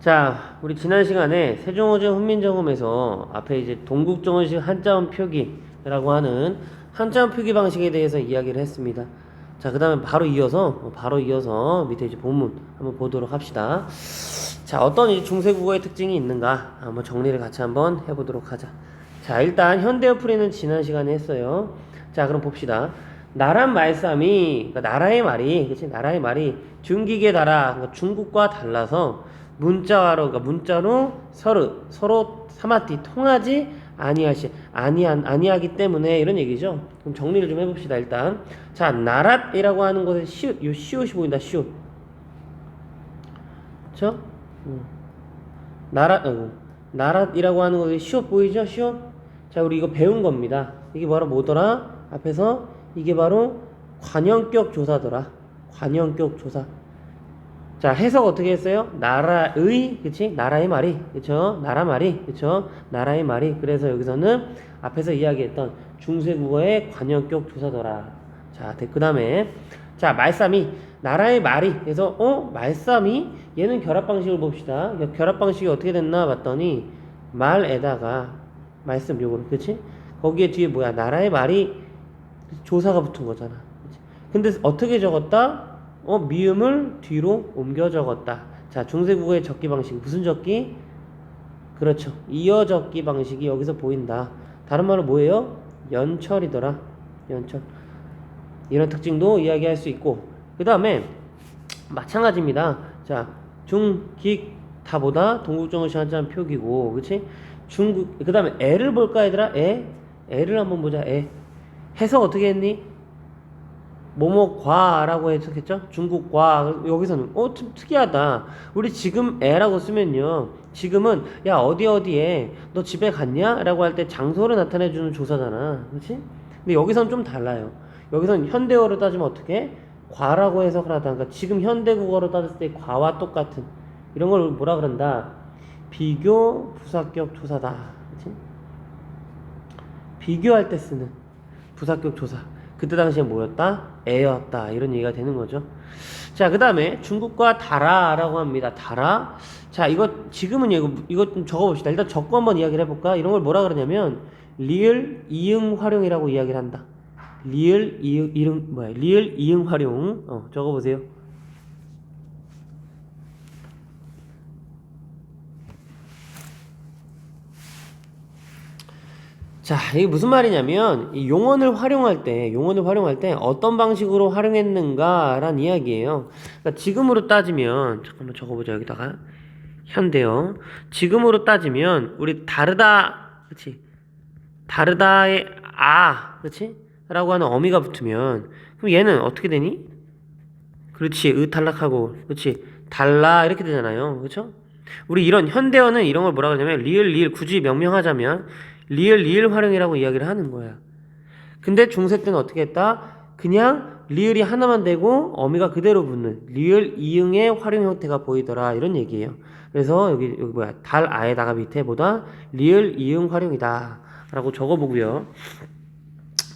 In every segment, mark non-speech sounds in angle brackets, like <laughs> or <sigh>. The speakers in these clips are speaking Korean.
자, 우리 지난 시간에 세종어정 훈민정음에서 앞에 이제 동국정원식 한자음 표기라고 하는 한자음 표기 방식에 대해서 이야기를 했습니다. 자, 그 다음에 바로 이어서, 바로 이어서 밑에 이제 본문 한번 보도록 합시다. 자, 어떤 이제 중세국어의 특징이 있는가 한번 정리를 같이 한번 해보도록 하자. 자, 일단 현대어 풀이는 지난 시간에 했어요. 자, 그럼 봅시다. 나란 말씀이, 그러니까 나라의 말이, 그치? 나라의 말이 중기계 나라, 그러니까 중국과 달라서 문자로, 그러니까 문자로 서로, 서로 사마티 통하지 아니하시, 아니한, 아니하기 때문에 이런 얘기죠. 그럼 정리를 좀 해봅시다, 일단. 자, 나랏이라고 하는 것에 시옷, 요 시옷이 보인다, 시옷. 그쵸? 음. 나랏, 어, 나랏이라고 하는 것에 시옷 보이죠, 시옷? 자, 우리 이거 배운 겁니다. 이게 바로 뭐더라? 앞에서 이게 바로 관형격 조사더라. 관형격 조사. 자, 해석 어떻게 했어요? 나라의, 그치? 나라의 말이, 그쵸? 나라 말이, 그쵸? 나라의 말이. 그래서 여기서는 앞에서 이야기했던 중세국어의 관형격 조사더라. 자, 그 다음에, 자, 말싸미. 나라의 말이. 그래서, 어? 말싸미? 얘는 결합 방식을 봅시다. 결합 방식이 어떻게 됐나 봤더니, 말에다가, 말씀 요거로, 그치? 거기에 뒤에 뭐야? 나라의 말이 조사가 붙은 거잖아. 그치? 근데 어떻게 적었다? 어, 미음을 뒤로 옮겨 적었다. 자, 중세국어의 적기 방식. 무슨 적기? 그렇죠. 이어 적기 방식이 여기서 보인다. 다른 말로 뭐예요? 연철이더라. 연철. 이런 특징도 이야기할 수 있고. 그 다음에, 마찬가지입니다. 자, 중, 기, 다보다 동국정을 시한자는 표기고, 그치? 중국, 그 다음에 애를 볼까, 얘들아? 애? 애를 한번 보자, 애. 해석 어떻게 했니? 뭐뭐과라고 해석했죠? 중국과 여기서는 어 좀 특이하다. 우리 지금 애라고 쓰면요. 지금은 야 어디 어디에 너 집에 갔냐?라고 할 때 장소를 나타내 주는 조사잖아. 그렇지? 근데 여기서는 좀 달라요. 여기서는 현대어로 따지면 어떻게? 과라고 해석을 하다. 그러니까 지금 현대 국어로 따졌을 때 과와 똑같은 이런 걸 뭐라 그런다? 비교 부사격 조사다. 그렇지? 비교할 때 쓰는 부사격 조사. 그때 당시에 뭐였다? 애였다. 이런 얘기가 되는 거죠. 자, 그 다음에 중국과 다라라고 합니다. 다라. 자, 이거 지금은 이거, 이거 좀 적어봅시다. 일단 적고 한번 이야기를 해볼까? 이런 걸 뭐라 그러냐면, 리을 이응 활용이라고 이야기를 한다. 리을 이응, 이응, 뭐야, 리을 이응 활용. 어, 적어보세요. 자, 이게 무슨 말이냐면, 이 용언을 활용할 때, 용언을 활용할 때 어떤 방식으로 활용했는가란 이야기예요. 그러니까 지금으로 따지면, 잠깐만 적어 보자, 여기다가. 현대요. 지금으로 따지면, 우리 다르다, 그치? 다르다의 아, 그치? 라고 하는 어미가 붙으면, 그럼 얘는 어떻게 되니? 그렇지, 으 탈락하고, 그렇지, 달라, 이렇게 되잖아요. 그쵸? 우리 이런 현대어는 이런 걸 뭐라 그러냐면, 리을, 리을, 굳이 명명하자면, 리을 리을 활용이라고 이야기를 하는 거야. 근데 중세 때는 어떻게 했다? 그냥 리을이 하나만 되고 어미가 그대로 붙는 리을 이응의 활용 형태가 보이더라 이런 얘기예요. 그래서 여기 여기 뭐야 달 아에다가 밑에 보다 리을 이응 활용이다라고 적어보고요.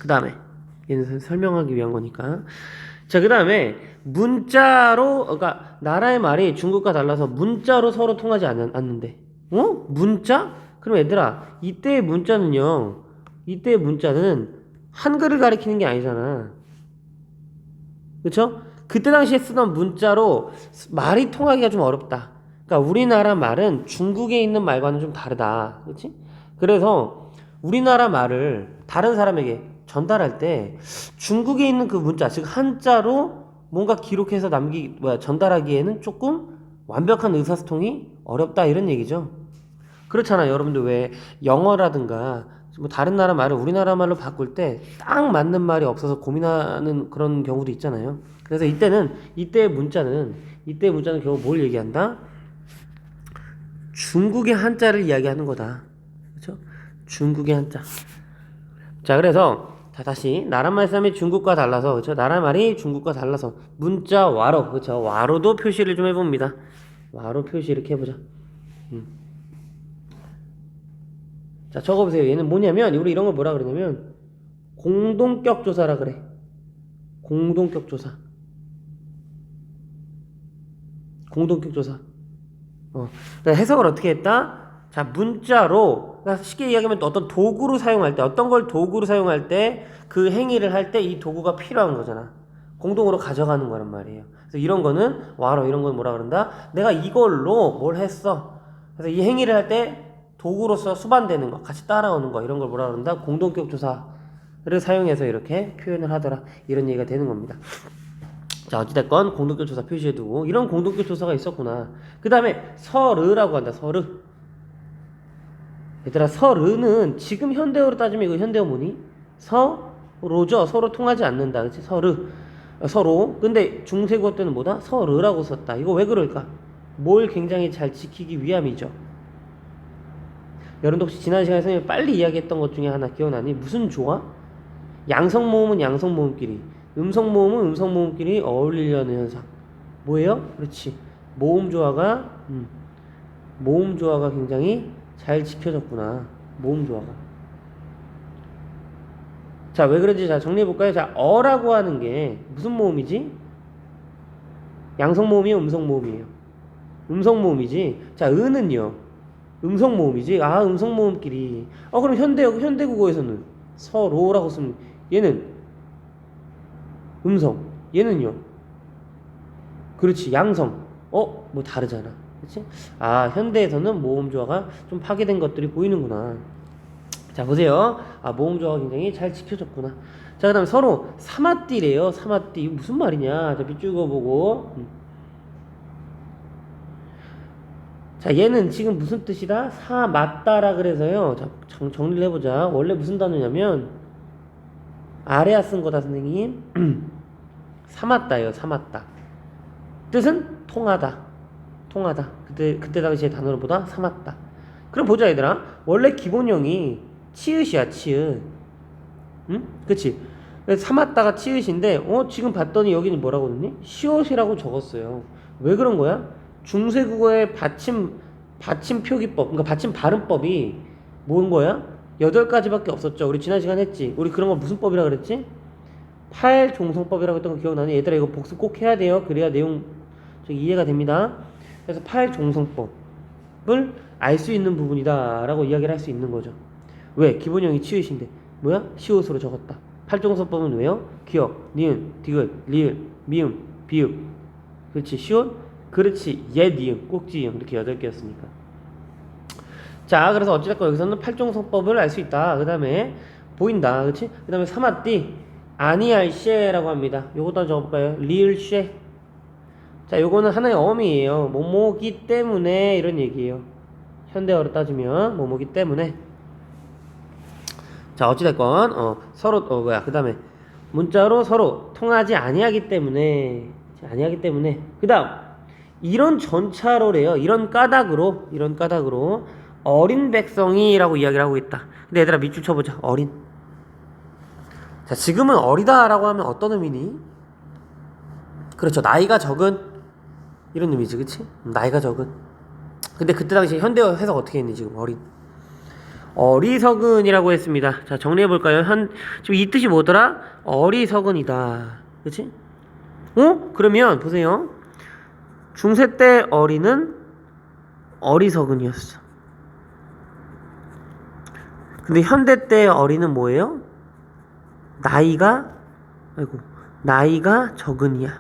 그 다음에 얘는 설명하기 위한 거니까. 자, 그 다음에 문자로, 그러니까 나라의 말이 중국과 달라서 문자로 서로 통하지 않, 않는데, 어? 문자? 그럼 얘들아, 이때의 문자는요, 이때의 문자는 한글을 가리키는 게 아니잖아. 그쵸? 그때 당시에 쓰던 문자로 말이 통하기가 좀 어렵다. 그러니까 우리나라 말은 중국에 있는 말과는 좀 다르다. 그치? 그래서 우리나라 말을 다른 사람에게 전달할 때 중국에 있는 그 문자, 즉 한자로 뭔가 기록해서 남기, 뭐야, 전달하기에는 조금 완벽한 의사소통이 어렵다. 이런 얘기죠. 그렇잖아요. 여러분들 왜 영어라든가 뭐 다른 나라 말을 우리나라 말로 바꿀 때 딱 맞는 말이 없어서 고민하는 그런 경우도 있잖아요. 그래서 이때는 이때의 문자는 이때의 문자는 결국 뭘 얘기한다? 중국의 한자를 이야기하는 거다. 그렇죠? 중국의 한자. 자, 그래서 자 다시 나라 말씀이 중국과 달라서 그렇죠? 나라 말이 중국과 달라서 문자 와로 그렇죠? 와로도 표시를 좀 해봅니다. 와로 표시 이렇게 해보자. 음. 자, 적어보세요. 얘는 뭐냐면, 우리 이런 걸 뭐라 그러냐면, 공동격 조사라 그래. 공동격 조사. 공동격 조사. 어, 그러니까 해석을 어떻게 했다? 자, 문자로, 그러니까 쉽게 이야기하면 어떤 도구로 사용할 때, 어떤 걸 도구로 사용할 때, 그 행위를 할 때 이 도구가 필요한 거잖아. 공동으로 가져가는 거란 말이에요. 그래서 이런 거는, 와로 이런 건 뭐라 그런다? 내가 이걸로 뭘 했어. 그래서 이 행위를 할 때 도구로서 수반되는 거, 같이 따라오는 거, 이런 걸 뭐라 그런다? 공동격 조사를 사용해서 이렇게 표현을 하더라. 이런 얘기가 되는 겁니다. 자, 어찌됐건 공동격 조사 표시해두고 이런 공동격 조사가 있었구나. 그 다음에 서르라고 한다. 서르. 얘들아 서르는 지금 현대어로 따지면 이거 현대어 뭐니? 서로죠. 서로 통하지 않는다. 그치? 서르. 어, 서로. 근데 중세국어 때는 뭐다? 서르라고 썼다. 이거 왜 그럴까? 뭘 굉장히 잘 지키기 위함이죠. 여러분도 혹시 지난 시간에 선생님이 빨리 이야기했던 것 중에 하나 기억나니? 무슨 조화? 양성 모음은 양성 모음끼리, 음성 모음은 음성 모음끼리 어울리려는 현상. 뭐예요? 그렇지. 모음 조화가 음, 모음 조화가 굉장히 잘 지켜졌구나. 모음 조화가. 자, 왜 그런지 자 정리해 볼까요? 자, 어라고 하는 게 무슨 모음이지? 양성 모음이에요, 음성 모음이에요. 음성 모음이지. 자, 은은요. 음성 모음이지. 아, 음성 모음끼리. 어, 그럼 현대 현대 국어에서는 서로라고 쓰면 얘는 음성. 얘는요. 그렇지. 양성. 어, 뭐 다르잖아. 그렇지? 아, 현대에서는 모음 조화가 좀 파괴된 것들이 보이는구나. 자, 보세요. 아, 모음 조화가 굉장히 잘 지켜졌구나. 자, 그다음에 서로 사마띠래요. 사마띠. 무슨 말이냐? 자, 밑줄 그어 보고. 음. 자, 얘는 지금 무슨 뜻이다? 사 맞다라 그래서요. 자, 정, 정리를 해보자. 원래 무슨 단어냐면 아래야 쓴 거다, 선생님. <clears throat> 사 맞다예요, 사 맞다. 뜻은 통하다. 통하다. 그때 그때 당시의 단어를 보다 사 맞다. 그럼 보자, 얘들아. 원래 기본형이 치읓이야, 치읓. 응? 그치? 사맞다가 치읓인데, 어, 지금 봤더니 여기는 뭐라고 그러니? 시옷이라고 적었어요. 왜 그런 거야? 중세국어의 받침 받침 표기법, 그러니까 받침 발음법이 뭔 거야? 여덟 가지밖에 없었죠. 우리 지난 시간 했지. 우리 그런 거 무슨 법이라 그랬지? 팔 종성법이라고 했던 거 기억나니? 얘들아 이거 복습 꼭 해야 돼요. 그래야 내용 좀 이해가 됩니다. 그래서 팔 종성법을 알 수 있는 부분이다라고 이야기를 할 수 있는 거죠. 왜? 기본형이 치읓인데 뭐야? 시옷으로 적었다. 팔종성법은 왜요? 기억, 니은, 디귿, 리을, 미음, 비읍. 그렇지. 시옷, 그렇지. 예, 니은, 꼭지형 이렇게 여덟 개였으니까. 자, 그래서 어찌됐건 여기서는 팔종 성법을 알 수 있다. 그 다음에 보인다. 그렇지? 그 다음에 사마띠 아니알 쉐라고 합니다. 요것도 한번 적어볼까요? 리을 쉐. 자, 요거는 하나의 어미예요. 뭐뭐기 때문에 이런 얘기예요. 현대어로 따지면 뭐뭐기 때문에. 자, 어찌됐건 어, 서로 어 뭐야? 그 다음에 문자로 서로 통하지 아니하기 때문에 아니하기 때문에 그 다음 이런 전차로래요. 이런 까닭으로 이런 까닭으로 어린 백성이라고 이야기를 하고 있다. 근데 얘들아 밑줄 쳐보자. 어린. 자, 지금은 어리다라고 하면 어떤 의미니? 그렇죠. 나이가 적은 이런 의미지, 그치? 나이가 적은. 근데 그때 당시 현대어 해석 어떻게 했니, 지금 어린. 어리석은이라고 했습니다. 자, 정리해 볼까요? 현, 지금 이 뜻이 뭐더라? 어리석은이다. 그치? 어? 그러면, 보세요. 중세 때 어리는 어리석은이었어. 근데 현대 때 어리는 뭐예요? 나이가 아이고 나이가 적은이야.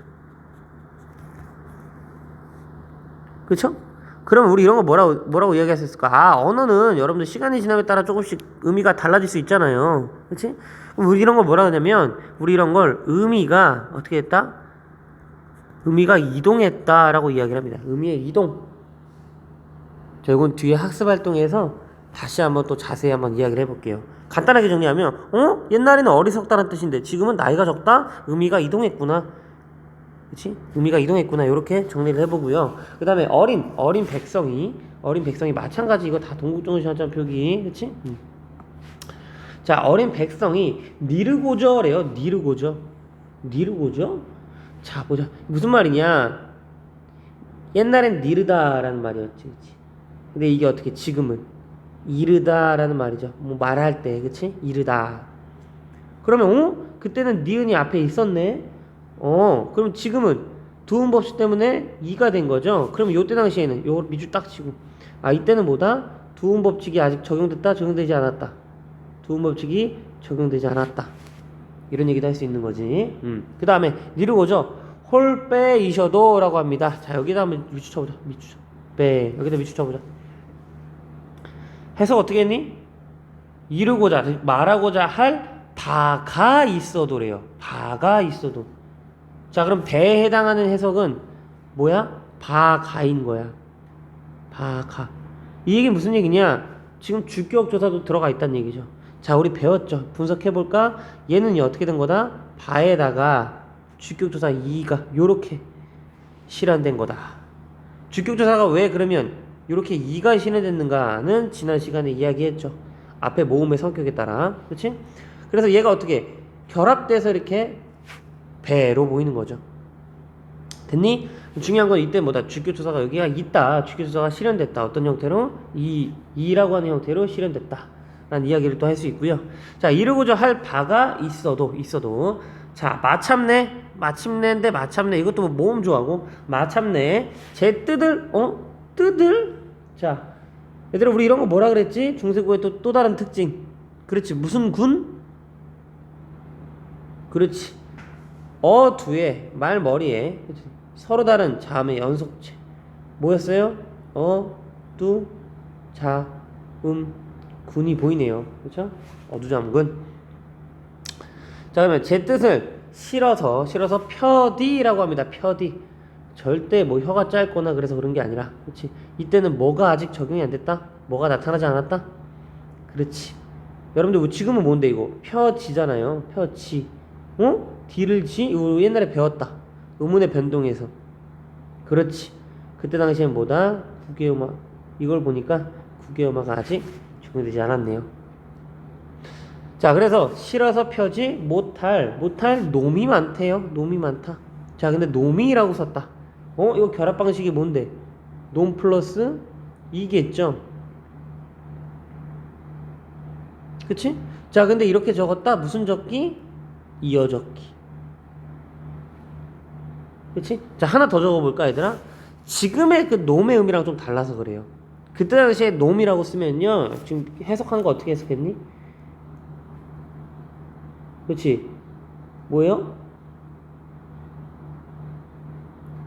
그렇죠? 그럼 우리 이런 거 뭐라고 뭐라고 이야기할 수 있을까? 아 언어는 여러분들 시간이 지남에 따라 조금씩 의미가 달라질 수 있잖아요. 그렇지? 우리 이런 걸 뭐라 그러냐면 우리 이런 걸 의미가 어떻게 했다? 의미가 이동했다라고 이야기를 합니다. 의미의 이동. 자, 이건 뒤에 학습 활동에서 다시 한번 또 자세히 한번 이야기를 해볼게요. 간단하게 정리하면, 어? 옛날에는 어리석다는 뜻인데 지금은 나이가 적다? 의미가 이동했구나. 그치? 의미가 이동했구나. 이렇게 정리를 해보고요. 그 다음에 어린, 어린 백성이, 어린 백성이 마찬가지 이거 다 동국정신하자 표기. 그치? 음. 자, 어린 백성이 니르고저래요. 니르고저. 니르고저? 자, 보자. 무슨 말이냐? 옛날엔 니르다라는 말이었지. 그치? 근데 이게 어떻게 지금은? 이르다라는 말이죠. 뭐 말할 때, 그치? 이르다. 그러면, 어? 그때는 니은이 앞에 있었네? 어, 그럼 지금은 두음 법칙 때문에 2가 된 거죠. 그럼 요때 당시에는 요 밑줄 딱 치고 아 이때는 뭐다? 두음 법칙이 아직 적용됐다 적용되지 않았다. 두음 법칙이 적용되지 않았다. 이런 얘기도 할 수 있는 거지. 음. 그 다음에 니르고죠. 홀 빼이셔도라고 합니다. 자 여기다 한번 밑줄 쳐보자. 쳐. 빼 여기다 밑줄 쳐보자. 해석 어떻게 했니? 이루고자 말하고자 할 바가 있어도래요. 바가 있어도. 자 그럼 배에 해당하는 해석은 뭐야? 바가인 거야. 바가. 이 얘기 무슨 얘기냐? 지금 주격 조사도 들어가 있다는 얘기죠. 자 우리 배웠죠. 분석해 볼까? 얘는 어떻게 된 거다? 바에다가 주격 조사 2가 요렇게 실현된 거다. 주격 조사가 왜 그러면 이렇게 2가 실현됐는가는 지난 시간에 이야기했죠. 앞에 모음의 성격에 따라. 그렇지? 그래서 얘가 어떻게 결합돼서 이렇게 배로 보이는 거죠. 됐니? 중요한 건 이때 뭐다? 주교조사가 여기가 있다. 주교조사가 실현됐다. 어떤 형태로? 이, 이라고 하는 형태로 실현됐다. 라는 이야기를 또 할 수 있고요. 자, 이러고저 할 바가 있어도, 있어도. 자, 마참내, 마침내인데 마참내. 이것도 뭐 모음 좋아하고. 마참내. 제 뜻을, 어? 뜻을? 자, 얘들아, 우리 이런 거 뭐라 그랬지? 중세고의 또, 또 다른 특징. 그렇지. 무슨 군? 그렇지. 어 두에 말 머리에 그치? 서로 다른 자음의 연속체 뭐였어요? 어 두 자 음 군이 보이네요. 그렇죠? 어두잠군. 자 그러면 제 뜻을 실어서 실어서 펴디라고 합니다. 펴디. 절대 뭐 혀가 짧거나 그래서 그런 게 아니라 그렇지. 이때는 뭐가 아직 적용이 안 됐다? 뭐가 나타나지 않았다? 그렇지. 여러분들 지금은 뭔데 이거? 펴지잖아요. 펴지. 어? 뒤를 지? 이거 옛날에 배웠다. 의문의 변동에서. 그렇지. 그때 당시엔 뭐다? 국외음악. 이걸 보니까 국외음악가 아직 적용되지 않았네요. 자, 그래서 실어서 펴지 못할 못할 놈이 많대요. 놈이 많다. 자, 근데 놈이라고 썼다. 어? 이거 결합 방식이 뭔데? 놈 플러스 이겠죠. 그치? 자, 근데 이렇게 적었다. 무슨 적기? 이어 적기. 그치? 자, 하나 더 적어볼까, 얘들아? 지금의 그 놈의 의미랑 좀 달라서 그래요. 그때 당시에 놈이라고 쓰면요. 지금 해석하는 거 어떻게 해석했니? 그치? 뭐예요?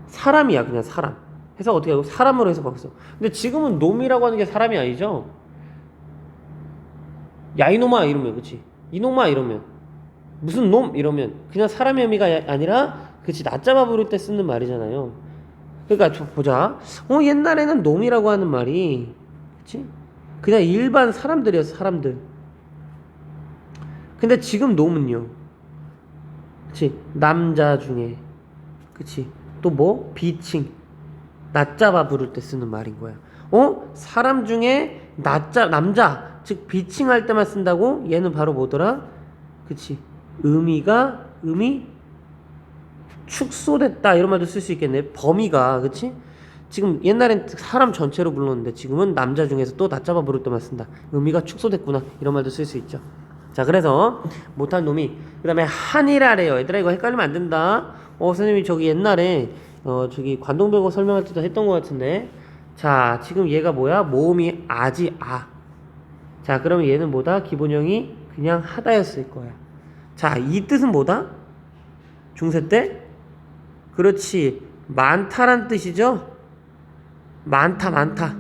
사람이야, 그냥 사람. 해석 어떻게 하고? 사람으로 해석하고 있어. 근데 지금은 놈이라고 하는 게 사람이 아니죠? 야, 이놈아, 이러면, 그치? 이놈아, 이러면. 무슨 놈? 이러면. 그냥 사람의 의미가 아니라, 그치? 낮잡아 부를 때 쓰는 말이잖아요. 그러니까, 저 보자. 어, 옛날에는 놈이라고 하는 말이, 그치? 그냥 일반 사람들이었어, 사람들. 근데 지금 놈은요. 그치? 남자 중에. 그치? 또 뭐? 비칭. 낮잡아 부를 때 쓰는 말인 거야. 어? 사람 중에 낮자 남자 즉 비칭할 때만 쓴다고 얘는 바로 뭐더라? 그치 의미가 의미 축소됐다 이런 말도 쓸 수 있겠네. 범위가 그치? 지금 옛날엔 사람 전체로 불렀는데 지금은 남자 중에서 또 낮잡아 부를 때만 쓴다. 의미가 축소됐구나. 이런 말도 쓸 수 있죠. 자 그래서 못한 놈이 그 다음에 한이라래요. 얘들아 이거 헷갈리면 안 된다. 어 선생님이 저기 옛날에 어 저기 관동별거 설명할 때도 했던 것 같은데. 자 지금 얘가 뭐야? 모음이 아지 아. 자, 그러면 얘는 뭐다? 기본형이 그냥 하다였을 거야. 자, 이 뜻은 뭐다? 중세 때? 그렇지. 많다란 뜻이죠? 많다, 많다.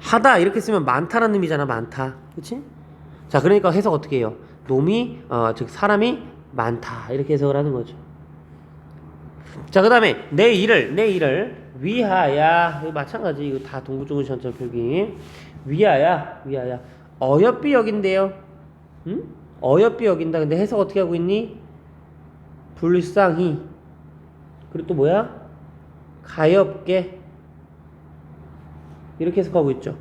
하다, 이렇게 쓰면 많다라는 의미잖아, 많다. 그치? 자, 그러니까 해석 어떻게 해요? 놈이, 어, 즉, 사람이 많다. 이렇게 해석을 하는 거죠. 자, 그 다음에, 내 일을, 내 일을 위하야. 이거 마찬가지. 이거 다 동부중은 전점 표기. 위하야, 위하야. 어여삐 여긴데요. 응? 어여삐 여긴다. 근데 해석 어떻게 하고 있니? 불쌍히. 그리고 또 뭐야? 가엾게. 이렇게 해석하고 있죠.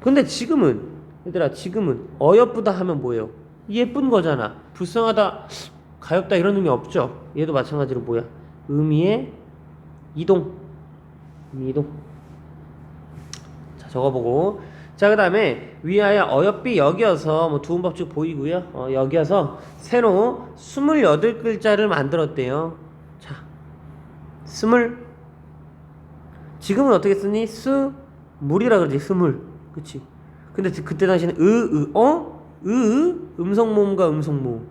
근데 지금은, 얘들아, 지금은 어여쁘다 하면 뭐예요? 예쁜 거잖아. 불쌍하다, 가엾다 이런 의미 없죠. 얘도 마찬가지로 뭐야? 의미의 이동. 의미 이동. 자, 적어보고. 자, 그 다음에 위하여 어여삐 여기어서 뭐 두음 법칙 보이고요. 어, 여기어서 새로 28글자를 만들었대요. 스물. 지금은 어떻게 쓰니? 스 물이라 그러지 스물. 그치? 근데 그- 그때 당시에는 으, 으, 어? 으, 으? 음성 모음과 음성 모음.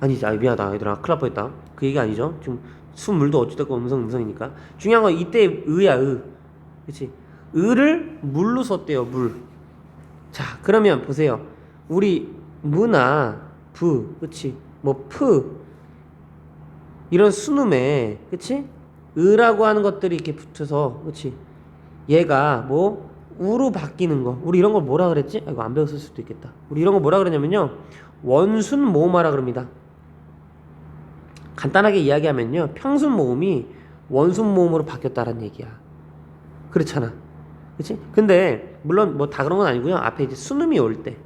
아니지, 아, 미안하다, 얘들아. 큰일 날 뻔했다. 그 얘기 아니죠? 지금 수물도 어찌됐건 음성, 음성이니까. 중요한 건 이때 으야, 으. 그치? 으를 물로 썼대요, 물. 자, 그러면 보세요. 우리 무나 부, 그치? 뭐 프, 이런 수놈에, 그치? 으라고 하는 것들이 이렇게 붙어서, 그치? 얘가 뭐 우로 바뀌는 거. 우리 이런 걸 뭐라 그랬지? 아, 이거 안 배웠을 수도 있겠다. 우리 이런 거 뭐라 그러냐면요. 원순 모음하라 그럽니다. 간단하게 이야기하면요. 평순 모음이 원순 모음으로 바뀌었다는 얘기야. 그렇잖아. 그치? 근데 물론 뭐 다 그런 건 아니고요. 앞에 이제 순음이 올 때.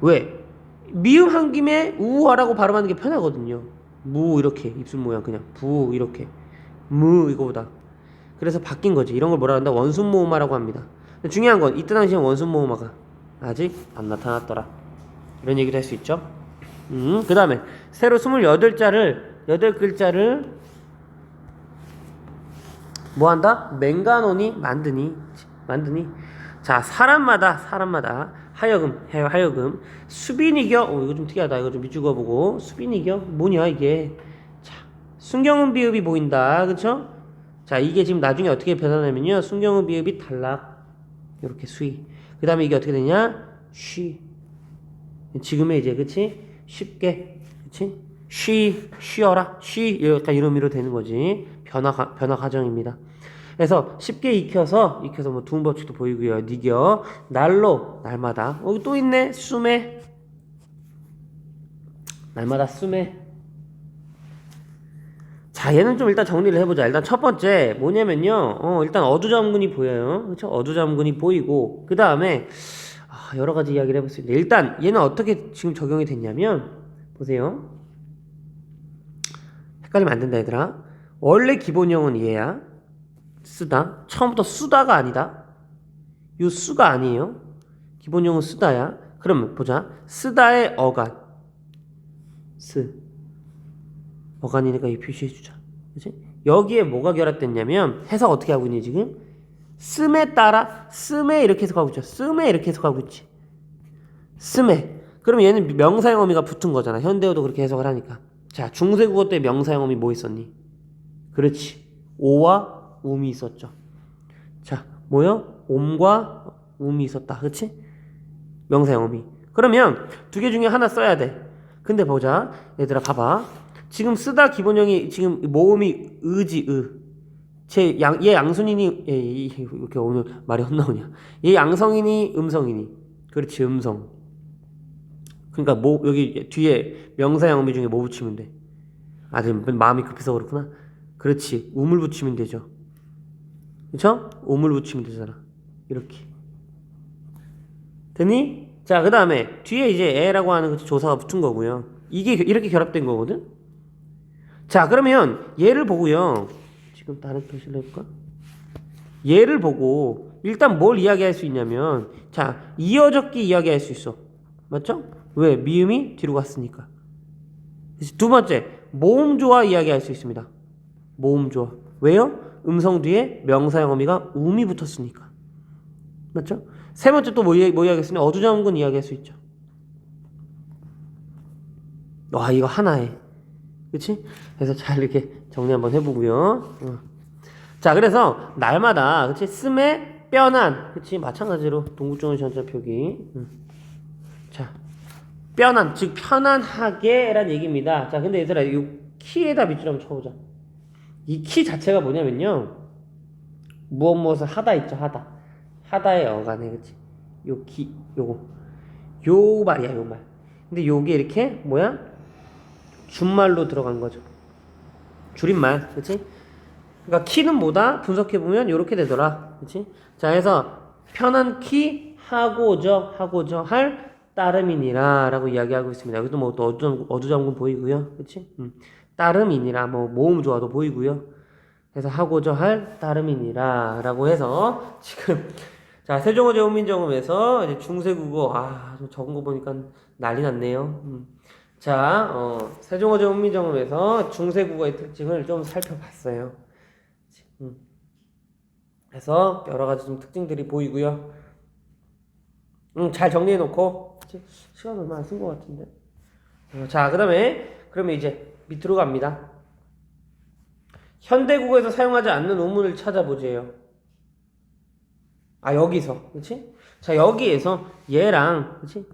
왜? 미음 한 김에 우하라고 발음하는 게 편하거든요. 무 이렇게 입술 모양 그냥 부 이렇게 무 이거보다. 그래서 바뀐 거지. 이런 걸 뭐라 한다? 원순 모음화라고 합니다. 중요한 건 이때 당시엔 원순 모음화가 아직 안 나타났더라. 이런 얘기도 할 수 있죠. 음, 그 다음에 새로 28자를 8글자를 뭐 한다? 맹간원이 만드니? 만드니? 자 사람마다 사람마다 하여금 하여금. 수빈이겨? 어 이거 좀 특이하다. 이거 좀 밑줄거 보고. 수빈이겨? 뭐냐 이게? 자 순경은 비읍이 보인다. 그쵸? 자 이게 지금 나중에 어떻게 변하냐면요. 순경은 비읍이 탈락. 이렇게 수위 그 다음에 이게 어떻게 되냐? 쉬. 지금의 이제 그치? 쉽게. 그치? 쉬 쉬어라. 쉬. 약간 이런 의미로 되는 거지. 변화 가- 변화 과정입니다. 그래서 쉽게 익혀서 익혀서 뭐 두음 법칙도 보이고요. 니겨 날로 날마다 어, 또 있네 수매 날마다 수매 자 얘는 좀 일단 정리를 해보자. 일단 첫 번째 뭐냐면요. 어 일단 어두잠군이 보여요. 그렇죠? 어두잠군이 보이고 그 다음에 아, 여러 가지 이야기를 해볼 수 있는데 일단 얘는 어떻게 지금 적용이 됐냐면 보세요. 헷갈리면 안 된다 얘들아. 원래 기본형은 얘야. 쓰다. 처음부터 쓰다가 아니다. 요 쓰가 아니에요. 기본형은 쓰다야. 그러면 보자. 쓰다의 어간. 쓰. 어간이니까 이 표시해 주자. 그치? 여기에 뭐가 결합됐냐면 해석 어떻게 하고 있니 지금? 씀에 따라 씀에 이렇게 해석하고 있죠. 씀에 이렇게 해석하고 있지. 씀에. 그럼 얘는 명사형 어미가 붙은 거잖아. 현대어도 그렇게 해석을 하니까. 자, 중세국어 때 명사형 어미 뭐 있었니? 그렇지. 오와 um이 있었죠. 자, 뭐요? 옴과 um이 있었다. 그렇지? 명사형 어미. 그러면 두 개 중에 하나 써야 돼. 근데 보자. 얘들아 봐봐. 지금 쓰다 기본형이 지금 모음이 의지 의. 제 양, 얘 양순이니 얘, 이- 이렇게 오늘 말이 헛나오냐? 얘 양성이니 음성이니? 그렇지 음성. 그러니까 뭐 여기 뒤에 명사형 어미 중에 뭐 붙이면 돼? 아, 지금 마음이 급해서 그렇구나. 그렇지. 우물 붙이면 되죠. 그쵸? 우물 붙이면 되잖아. 이렇게. 되니? 자, 그 다음에 뒤에 이제 애라고 하는 그 조사가 붙은 거고요. 이게 이렇게 결합된 거거든? 자, 그러면 얘를 보고요. 지금 다른 표시를 해볼까? 얘를 보고 일단 뭘 이야기할 수 있냐면 자, 이어적기 이야기할 수 있어. 맞죠? 왜? 미음이 뒤로 갔으니까. 두 번째, 모음조화 이야기할 수 있습니다. 모음조화. 왜요? 음성 뒤에 명사형 어미가 음이 붙었으니까. 맞죠? 세 번째 또뭐뭐 이야기했으니 어두잠군 이야기할 수 있죠. 와 이거 하나에 그치? 그래서 잘 이렇게 정리 한번 해보고요. 어. 자 그래서 날마다 그치? 씀에 뼈난 그치? 마찬가지로 동구정의 전자 표기. 음. 자 뼈난 즉 편안하게 란 얘기입니다. 자 근데 얘들아 이 키에다 밑줄 한번 쳐보자. 이 키 자체가 뭐냐면요. 무엇 무엇을 하다 있죠 하다. 하다의 어간에 그치? 요기 요거 요 말이야 요 말. 근데 요게 이렇게 뭐야? 준말로 들어간 거죠. 줄임말, 그렇지? 그러니까 키는 뭐다? 분석해 보면 이렇게 되더라, 그렇지? 자, 그래서 편한 키 하고저 하고저 할 따름이니라 라고 이야기하고 있습니다. 여기도 뭐 또 어두잠 어두잠군 보이고요, 그렇지? 음. 따름이니라 뭐 모음 조화도 보이고요. 그래서 하고저 할 따름이니라라고 해서 지금 <laughs> 자 세종어 제후민정음에서 이제 중세국어 아좀 적은 거 보니까 난리 났네요. 음. 자, 어, 세종어제 훈민정음에서 중세국어의 특징을 좀 살펴봤어요. 음. 그래서 여러 가지 좀 특징들이 보이고요. 음, 잘 정리해 놓고 그치? 시간 얼마 안 쓴 것 같은데. 어, 자, 그다음에 그러면 이제 밑으로 갑니다. 현대국어에서 사용하지 않는 우문을 찾아보재요. 아 여기서, 그렇지? 자 여기에서 얘랑, 그렇지?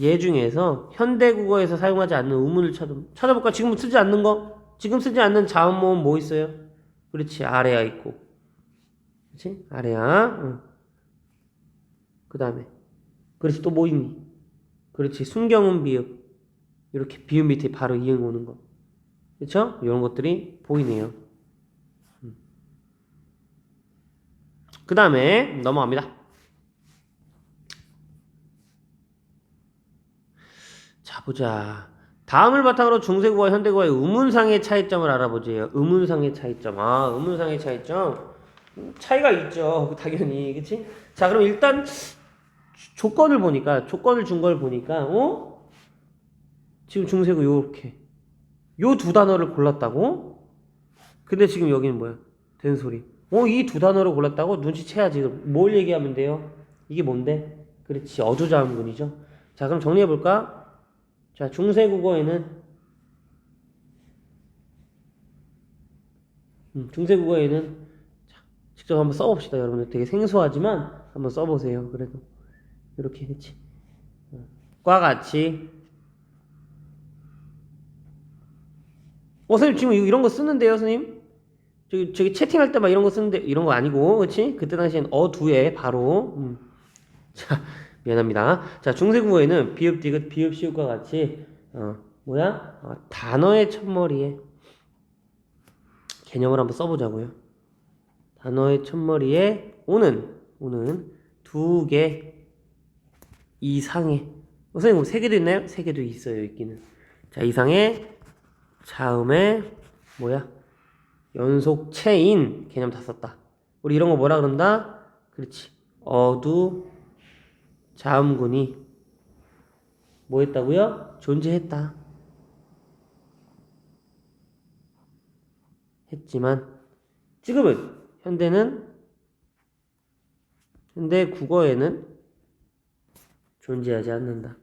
얘 중에서 현대국어에서 사용하지 않는 우문을 찾아 찾아볼까? 지금 쓰지 않는 거? 지금 쓰지 않는 자음 모음 뭐 있어요? 그렇지, 아래야 있고, 그렇지? 아래야. 응. 그 다음에, 그렇지 또 뭐 있니? 그렇지, 순경음 비읍. 이렇게 비읍 밑에 바로 이응 오는 거. 그렇죠? 이런 것들이 보이네요. 그 다음에 넘어갑니다. 자 보자. 다음을 바탕으로 중세국어와 현대국어의 의문상의 차이점을 알아보지요. 의문상의 차이점. 아 의문상의 차이점. 음, 차이가 있죠. <laughs> 당연히 그치? 자 그럼 일단 조건을 보니까 조건을 준 걸 보니까 어? 지금 중세국 요렇게 요 두 단어를 골랐다고? 근데 지금 여기는 뭐야? 된 소리. 어, 이 두 단어를 골랐다고 눈치채야지. 뭘 얘기하면 돼요? 이게 뭔데? 그렇지. 어조자음군이죠. 자, 그럼 정리해 볼까? 자, 중세국어에는 음, 중세국어에는 자, 직접 한번 써봅시다, 여러분들. 되게 생소하지만 한번 써보세요. 그래도 이렇게 그치? 어, 과 같이 어, 선생님 지금 이런 거 쓰는데요, 선생님? 저기 저기 채팅할 때 막 이런 거 쓰는데 이런 거 아니고 그렇지? 그때 당시엔 어두에 바로 음. <laughs> 자 미안합니다. 자 중세국어에는 비읍 디귿 비읍 시읍과 같이 어 뭐야 어, 단어의 첫머리에 개념을 한번 써보자고요. 단어의 첫머리에 오는 오는 두 개 이상의 어, 선생님 뭐세 개도 있나요? 세 개도 있어요 있기는. 자 이상의 자음의 뭐야? 연속체인 개념 다 썼다. 우리 이런 거 뭐라 그런다? 그렇지. 어두 자음군이 뭐 했다고요? 존재했다. 했지만 지금은 현대는 현대 국어에는 존재하지 않는다.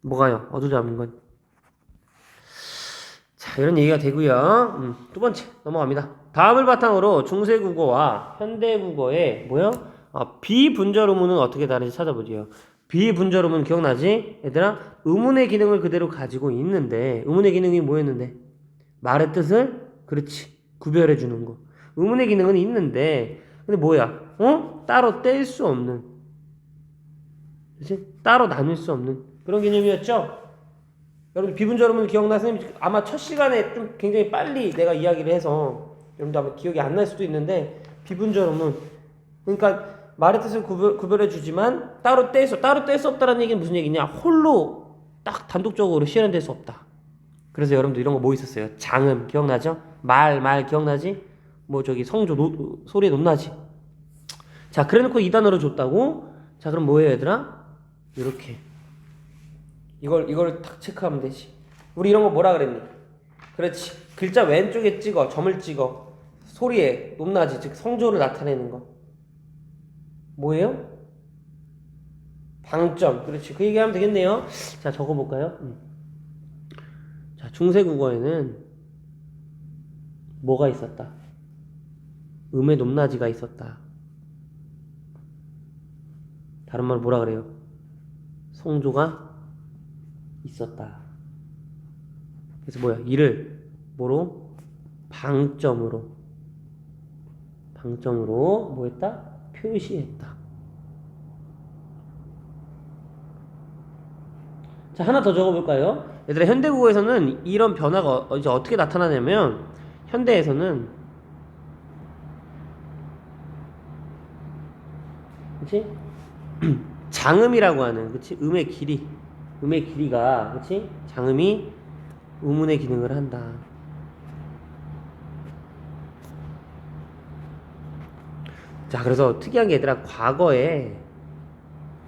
뭐가요? 어두 자음군. 자, 이런 얘기가 되고요. 음, 두 번째 넘어갑니다. 다음을 바탕으로 중세 국어와 현대 국어의 뭐요? 어, 비분절 의문은 어떻게 다른지 찾아보지요. 비분절 의문 기억나지? 얘들아, 의문의 기능을 그대로 가지고 있는데 의문의 기능이 뭐였는데? 말의 뜻을 그렇지 구별해 주는 거. 의문의 기능은 있는데 근데 뭐야? 어? 따로 뗄 수 없는 그렇지? 따로 나눌 수 없는 그런 개념이었죠? 여러분 비분절 의문 기억나세요? 아마 첫 시간에 좀 굉장히 빨리 내가 이야기를 해서 여러분도 아마 기억이 안 날 수도 있는데 비분절 의문 그러니까 말의 뜻을 구별, 구별 해 주지만 따로 떼서 따로 뗄 수 없다라는 얘기는 무슨 얘기냐? 홀로 딱 단독적으로 실현될 수 없다. 그래서 여러분들 이런 거 뭐 있었어요? 장음 기억나죠? 말 말 기억나지? 뭐 저기 성조 노, 소리에 높나지? 자 그래놓고 이 단어를 줬다고? 자 그럼 뭐예요 얘들아? 이렇게 이걸 이걸 딱 체크하면 되지. 우리 이런 거 뭐라 그랬니? 그렇지. 글자 왼쪽에 찍어 점을 찍어 소리에 높낮이 즉 성조를 나타내는 거. 뭐예요? 방점. 그렇지. 그 얘기하면 되겠네요. 자 적어볼까요? 음. 자 중세 국어에는 뭐가 있었다? 음의 높낮이가 있었다. 다른 말 뭐라 그래요? 성조가 있었다. 그래서 뭐야? 이를 뭐로? 방점으로 방점으로 뭐했다? 표시했다. 자 하나 더 적어볼까요? 얘들아 현대국어에서는 이런 변화가 어- 이제 어떻게 나타나냐면 현대에서는 그렇지? <clears throat> 장음이라고 하는 그렇지? 음의 길이 음의 길이가 그렇지? 장음이 의문의 기능을 한다. 자, 그래서 특이한 게 얘들아 과거에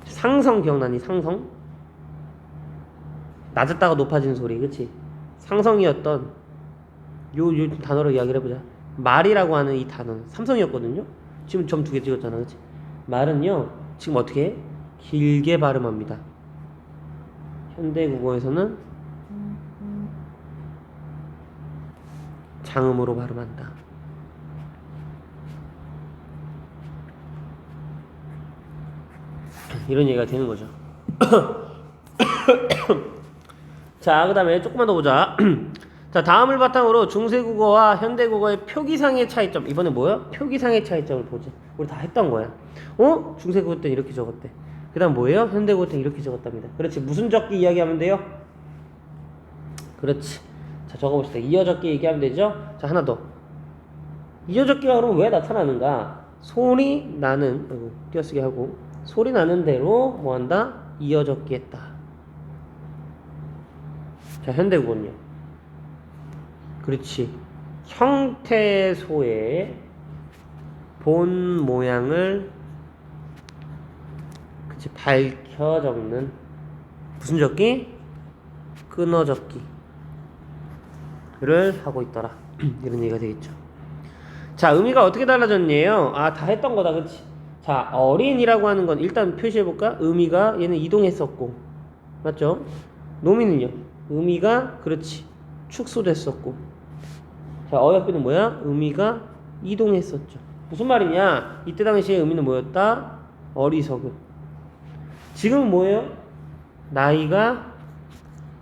상성 기억나니? 상성? 낮았다가 높아지는 소리, 그치? 상성이었던 요, 요 단어로 이야기를 해보자. 말이라고 하는 이 단어는 삼성이었거든요. 지금 점 두 개 찍었잖아, 그치? 말은요, 지금 어떻게 해? 길게 발음합니다. 현대 국어에서는 장음으로 발음한다. 이런 얘기가 되는 거죠. <coughs> 자, 그 다음에 조금만 더 보자. <coughs> 자, 다음을 바탕으로 중세국어와 현대국어의 표기상의 차이점. 이번에 뭐야? 표기상의 차이점을 보자. 우리 다 했던 거야. 어? 중세국어 때 이렇게 적었대. 그 다음 뭐예요? 때 이렇게 적었답니다. 그렇지. 무슨 적기 이야기하면 돼요? 그렇지. 자, 적어봅시다. 이어적기 얘기하면 되죠? 자, 하나 더. 이어적기가 그러면 왜 나타나는가? 소리 나는, 아이고, 띄어쓰기 하고, 소리 나는 대로 뭐 한다? 이어적기 했다. 자, 현대국어는요. 그렇지. 형태소의 본 모양을 그치 밝혀 적는 무슨 적기? 끊어 적기를 하고 있더라. <clears throat> 이런 얘기가 되겠죠. 자, 의미가 어떻게 달라졌냐요? 아, 다 했던 거다, 그치? 자, 어린이라고 하는 건 일단 표시해 볼까? 의미가 얘는 이동했었고, 맞죠? 노미는요? 의미가 그렇지 축소됐었고. 자, 어여삐는 뭐야? 의미가 이동했었죠. 무슨 말이냐? 이때 당시에 의미는 뭐였다? 어리석은. 지금은 뭐예요? 나이가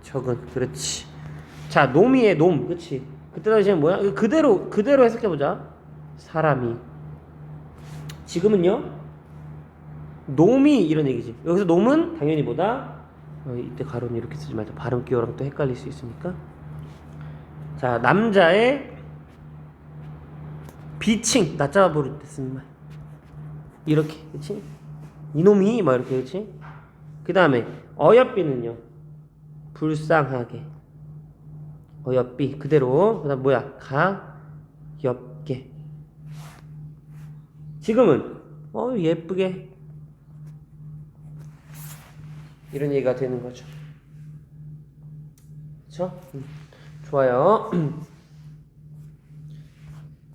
적은. 그렇지. 자, 놈이의 놈. 그렇지. 그때 당시에는 뭐야? 그대로 그대로 해석해 보자. 사람이. 지금은요? 놈이 이런 얘기지. 여기서 놈은 당연히 뭐다? 어, 이때 가로는 이렇게 쓰지 말자. 발음 기호랑 또 헷갈릴 수 있으니까. 자, 남자의 비칭 낮잡아 부를 때 쓰는 말. 이렇게, 그렇지? 이놈이 막 이렇게, 그렇지? 그 다음에 어여삐는요. 불쌍하게. 어여삐 그대로. 그 다음 뭐야? 가엽게. 지금은 어 예쁘게 이런 얘기가 되는 거죠. 그렇죠? 음, 좋아요. <clears throat>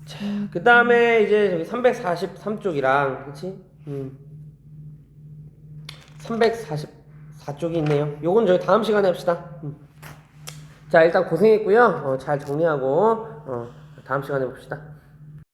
자, 그 다음에 이제 저기 343쪽이랑, 그치? 음. 344쪽이 있네요. 요건 저희 다음 시간에 합시다. 음. 자, 일단 고생했고요. 어, 잘 정리하고, 어, 다음 시간에 봅시다.